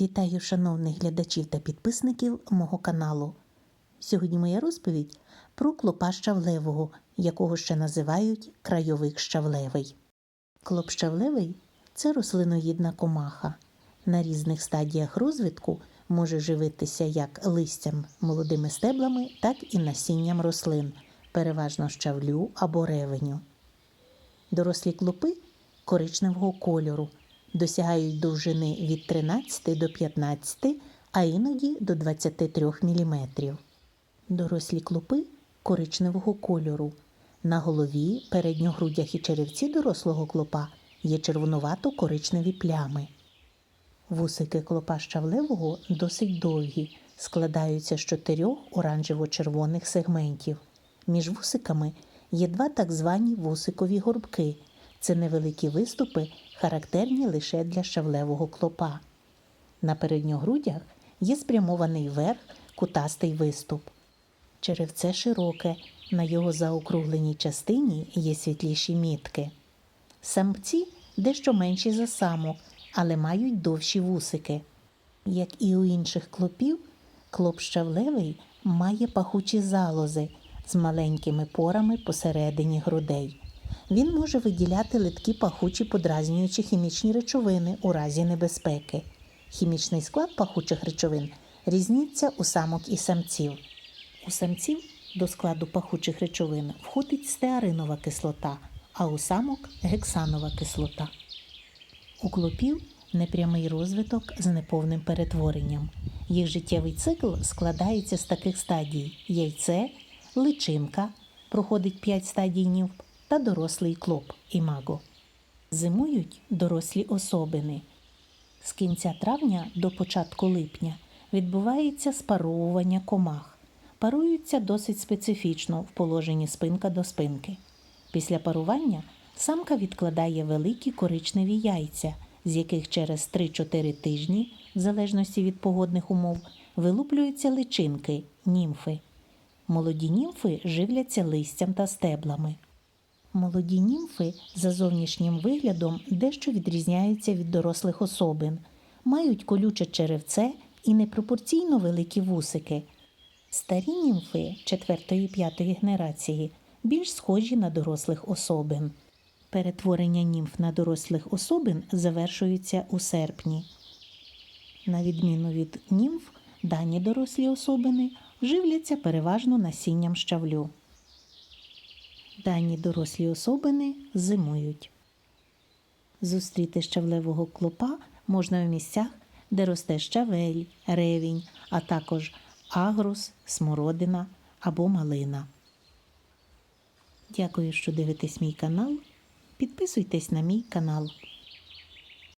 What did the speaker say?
Вітаю шановних глядачів та підписників мого каналу. Сьогодні моя розповідь про клопа щавлевого, якого ще називають крайовик щавлевий. Клоп щавлевий це рослиноїдна комаха. На різних стадіях розвитку може живитися як листям, молодими стеблами, так і насінням рослин, переважно щавлю або ревеню. Дорослі клопи коричневого кольору досягають довжини від 13 до 15, а іноді до 23 мм. Дорослі клопи коричневого кольору. На голові, передньогрудях і черевці дорослого клопа є червонувато-коричневі плями. Вусики клопа щавлевого досить довгі, складаються з чотирьох оранжево-червоних сегментів. Між вусиками є два так звані вусикові горбки. Це невеликі виступи, характерні лише для щавлевого клопа. На передньогрудях є спрямований вверх кутастий виступ. Черевце широке, на його заокругленій частині є світліші мітки. Самці дещо менші за самок, але мають довші вусики. Як і у інших клопів, клоп щавлевий має пахучі залози з маленькими порами посередині грудей. Він може виділяти литкі пахучі подразнюючі хімічні речовини у разі небезпеки. Хімічний склад пахучих речовин різніться у самок і самців. У самців до складу пахучих речовин входить стеаринова кислота, а у самок гексанова кислота. У клопів непрямий розвиток з неповним перетворенням. Їх життєвий цикл складається з таких стадій: яйце, личинка, проходить 5 стадій німф, та дорослий клоп імаго. Зимують дорослі особини. З кінця травня до початку липня відбувається спаровування комах. Паруються досить специфічно в положенні спинка до спинки. Після парування самка відкладає великі коричневі яйця, з яких через 3-4 тижні, в залежності від погодних умов, вилуплюються личинки німфи. Молоді німфи живляться листям та стеблами. Молоді німфи за зовнішнім виглядом дещо відрізняються від дорослих особин, мають колюче черевце і непропорційно великі вусики. Старі німфи 4-5 генерації більш схожі на дорослих особин. Перетворення німф на дорослих особин завершується у серпні. На відміну від німф, дані дорослі особини живляться переважно насінням щавлю. Дані дорослі особини зимують. Зустріти щавлевого клопа можна в місцях, де росте щавель, ревінь, а також агрус, смородина або малина. Дякую, що дивитесь мій канал. Підписуйтесь на мій канал.